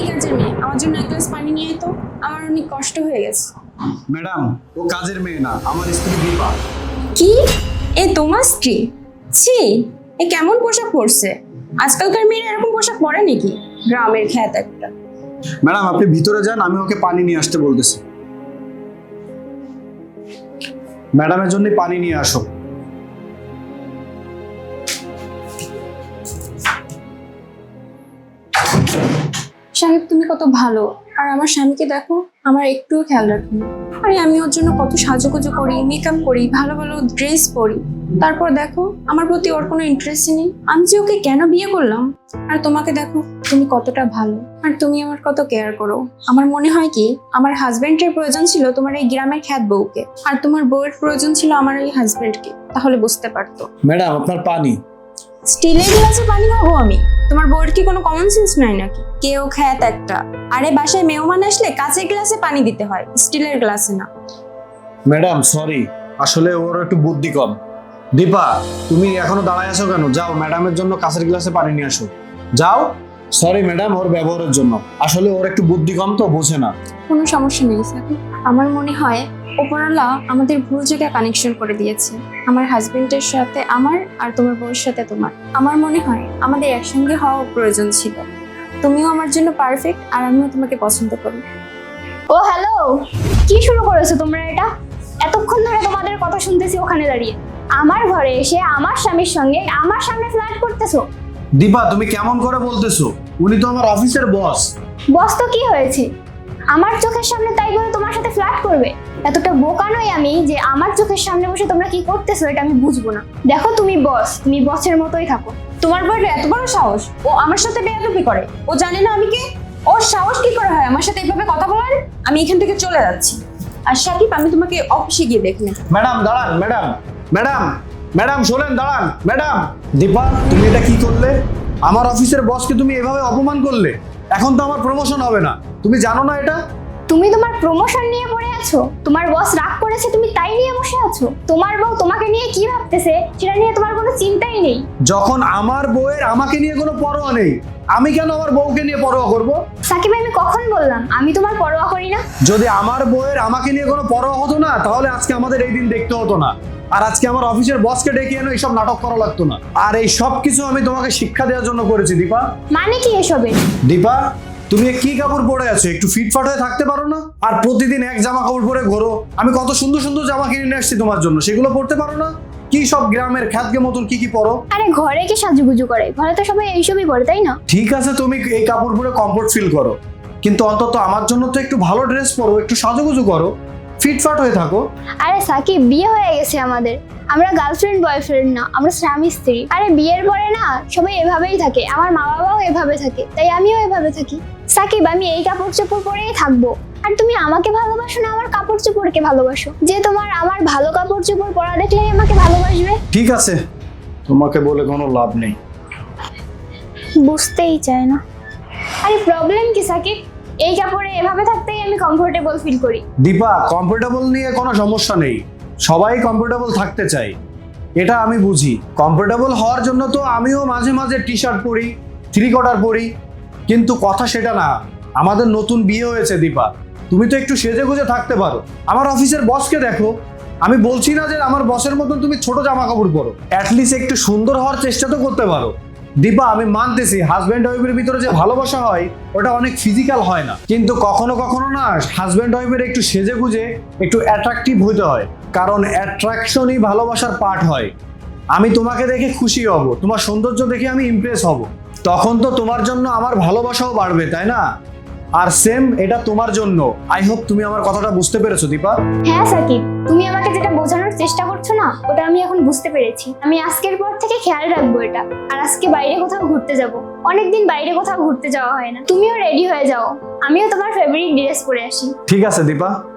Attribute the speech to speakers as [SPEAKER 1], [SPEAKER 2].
[SPEAKER 1] এই কাজের মেয়ে আমার জন্য এক গ্লাস পানি নিয়ে তো। আমার অনেক কষ্ট হয়ে গেছে।
[SPEAKER 2] ম্যাডাম ও কাজের মেয়ে না আমার স্ত্রী দীপা।
[SPEAKER 1] কি? এ তোমার স্ত্রী? ছি এ কেমন পোশাক পরছে? আজকালকার মেয়েরা এরকম পোশাক পরে নাকি? গ্রামের খ্যাত একটা।
[SPEAKER 2] ম্যাডাম আপনি ভিতরে যান আমি ওকে পানি নিয়ে আসতে বলতেছি। ম্যাডামের জন্য পানি নিয়ে আসো।
[SPEAKER 1] কত ভালো। আর আমার স্বামীকে দেখো আমার একটুও খেয়াল রাখি। আরে আমি ওর জন্য কত সাজুগুজু করি মেকআপ করি ভালো ভালো ড্রেস পরি। তারপর দেখো আমার প্রতি ওর কোনো ইন্টারেস্টই নেই। আমি যে ওকে কেন বিয়ে করলাম? আর তোমাকে দেখো তুমি কতটা ভালো। আর তুমি আমার কত কেয়ার করো। আমার মনে হয় কি আমার হাজবেন্ডের প্রয়োজন ছিল তোমার এই গ্রামের খ্যাত বউকে। আর তোমার বউয়ের প্রয়োজন ছিল আমার এই হাজবেন্ডকে তাহলে বুঝতে পারতো।
[SPEAKER 2] ম্যাডাম আপনার পানি।
[SPEAKER 1] স্টিলের গ্লাসে পানি খাব আমি? তোমার বউয়ের কি কোনো কমন সেন্স নাই নাকি? কেউ খ্যাত একটা। আরে বাসায় মেহমান আসলে কাঁচের গ্লাসে পানি দিতে হয় স্টিলের গ্লাসে না।
[SPEAKER 2] Madam sorry. আসলে ওর একটু বুদ্ধি কম। দীপা তুমি এখনও দাঁড়ায় আছো কেন? যাও ম্যাডামের জন্য কাঁচের গ্লাসে পানি নিয়ে আসো। যাও। সরি ম্যাডাম ওর ব্যবহারের জন্য। আসলে ওর একটু বুদ্ধি কম তো বোঝে না।
[SPEAKER 1] কোনো সমস্যা নেই স্যার। আমার মনে হয় ওপরওয়ালা আমাদের ভুল জায়গায় কানেকশন করে দিয়েছে। আমার হাজবেন্ডের সাথে আমার আর তোমার বউয়ের সাথে তোমার। আমার মনে হয় আমাদের একসঙ্গে হওয়া প্রয়োজন ছিল। তুমিও আমার জন্য পারফেক্ট আর আমিও তোমাকে পছন্দ করি।
[SPEAKER 3] ও হ্যালো কি শুরু করেছ তোমরা এটা? এতক্ষণ ধরে তোমাদের কথা শুনতেছি ওখানে দাঁড়িয়ে। আমার ঘরে এসে আমার স্বামীর সঙ্গে আমার সামনে ফ্ল্যাট করতেছো?
[SPEAKER 2] দীপা তুমি কেমন করে বলতেছো? উনি তো আমার অফিসের বস
[SPEAKER 3] বস তো কি হয়েছে? আমার চোখের সামনে তাই বলে তোমার সাথে ফ্ল্যাট করবে? এতটা বোকা নই আমি যে আমার চোখের সামনে বসে তোমরা কি করতেছো এটা আমি বুঝব না। দেখো তুমি বস তুমি বসের মতোই থাকো।
[SPEAKER 1] তোমার বউয়ের এত বড় সাহস। ও আমার সাথে বেয়াদবি করে। ও জানে না আমি কে। ওর সাহস কি করে হয়? আমার সাথে এইভাবে কথা বলার? আমি এখান থেকে চলে যাচ্ছি। আর সাকিব আমি তোমাকে অফিসে গিয়ে দেখলে
[SPEAKER 2] ম্যাডাম দাঁড়ান ম্যাডাম। ম্যাডাম ম্যাডাম শোনেন দাঁড়ান ম্যাডাম। দীপা তুমি এটা কি করলে? আমার অফিসের বসকে তুমি এভাবে অপমান করলে? এখন তো আমার প্রমোশন হবে না। তুমি জানো না এটা?
[SPEAKER 3] তুমি তোমার প্রমোশন নিয়ে পড়ে আছো? তোমার বস রাগ করেছে তুমি তাই নিয়ে বসে আছো? তোমার বউ তোমাকে নিয়ে কি ভাবতেছে সেটা নিয়ে তোমার কোনো চিন্তাই নেই।
[SPEAKER 2] যখন আমার বউয়ের আমাকে নিয়ে কোনো পরোয়া নেই আমি কেন আমার বউকে নিয়ে পরোয়া করব?
[SPEAKER 3] সাকিব আমি কখন বললাম? আমি তোমার পরোয়া করি না?
[SPEAKER 2] যদি আমার বউয়ের আমাকে নিয়ে কোনো পরোয়া হতো না তাহলে আজকে আমাদের এই দিন দেখতে হতো না। আর আজকে আমার অফিসের বসকে ডেকে এনে এইসব নাটক করা লাগতো না। আর এই সব কিছু আমি তোমাকে শিক্ষা দেওয়ার জন্য করেছি দীপা।
[SPEAKER 3] মানে কি এসবের?
[SPEAKER 2] দীপা তুমি কি কাপড় পরে আছো? একটু ফিটফাট হয়ে থাকতে পারো না? আর প্রতিদিন এক জামা কাপড় পরে ঘোরো। আমি কত সুন্দর সুন্দর জামা কিনে নিয়ে আসছি তোমার জন্য। সেগুলো পরতে পারো না? কি সব গ্রামের খ্যাতকে মতন কি কি পরো?
[SPEAKER 3] আরে ঘরে কি সাজুগুজু করে? ঘরে তো সবাই এইসবই করে তাই না?
[SPEAKER 2] ঠিক আছে তুমি এই কাপড় পরে কমফোর্ট ফিল করো। কিন্তু অন্তত আমার জন্য তো একটু ভালো ড্রেস পরো একটু সাজুগুজু করো। ফিটফাট হয়ে থাকো।
[SPEAKER 3] আরে সাকিব বিয়ে হয়ে গেছে আমাদের। আমরা গার্লফ্রেন্ড বয়ফ্রেন্ড না আমরা স্বামী স্ত্রী। আরে বিয়ের পরে না সবাই এভাবেই থাকে। আমার মা বাবাও এভাবে থাকে তাই আমিও এভাবে থাকি। সাকিব আমি এই কাপড় চোপড় পরেই থাকব। আর তুমি আমাকে ভালোবাসো না আমার কাপড় চোপড়কে ভালোবাসো। যে তোমার আমার ভালো কাপড় চোপড় পরা দেখলেই আমাকে ভালোবাসবে।
[SPEAKER 2] ঠিক আছে। তোমাকে বলে কোনো লাভ নেই।
[SPEAKER 3] বুঝতেই চায় না। আরে প্রবলেম কি সাকিব? এই কাপড়ে এভাবে থাকতেই আমি কমফোর্টেবল ফিল করি।
[SPEAKER 2] দীপা কমফোর্টেবল নিয়ে কোনো সমস্যা নেই। সবাই কমফোর্টেবল থাকতে চাই এটা আমি বুঝি। কমফোর্টেবল হওয়ার জন্য তো আমিও মাঝে মাঝে টি শার্ট পরি থ্রি কোয়ার্টার পরি। কিন্তু কথা সেটা না। আমাদের নতুন বিয়ে হয়েছে, দীপা। তুমি তো একটু সেজে গুজে থাকতে পারো। আমার অফিসের বসকে দেখো। আমি বলছি না যে আমার বসের মতন তুমি ছোট জামা কাপড় পরো অ্যাটলিস্ট একটু সুন্দর হওয়ার চেষ্টা তো করতে পারো। দীপা, আমি মানতেছি হাজব্যান্ড ওয়াইফের ভিতরে যে ভালোবাসা হয়, ওটা অনেক ফিজিক্যাল হয় না। কিন্তু কখনো কখনো না হাজব্যান্ড ওয়াইফের একটু সেজে গুজে, একটু অ্যাট্রাকটিভ হতে হয়। কারণ অ্যাট্রাকশনই ভালোবাসার পার্ট হয়। আমি তোমাকে দেখে খুশি হব। তোমার সৌন্দর্য দেখে আমি ইমপ্রেস হব। তখন তো তোমার জন্য আমার ভালোবাসাও বাড়বে তাই না? আর সেম এটা তোমার জন্য। আই হোপ তুমি আমার কথাটা বুঝতে পেরেছ দীপা।
[SPEAKER 3] হ্যাঁ সাকিব। তুমি আমাকে যেটা বোঝানোর চেষ্টা করছ না ওটা আমি এখন বুঝতে পেরেছি। আমি আজকের পর থেকে খেয়াল রাখব এটা। আর আজকে বাইরে কোথাও ঘুরতে যাব। অনেকদিন বাইরে কোথাও ঘুরতে যাওয়া হয় না। তুমিও রেডি হয়ে যাও। আমিও তোমার ফেভারিট ড্রেস পরে আসি।
[SPEAKER 2] ঠিক আছে দীপা।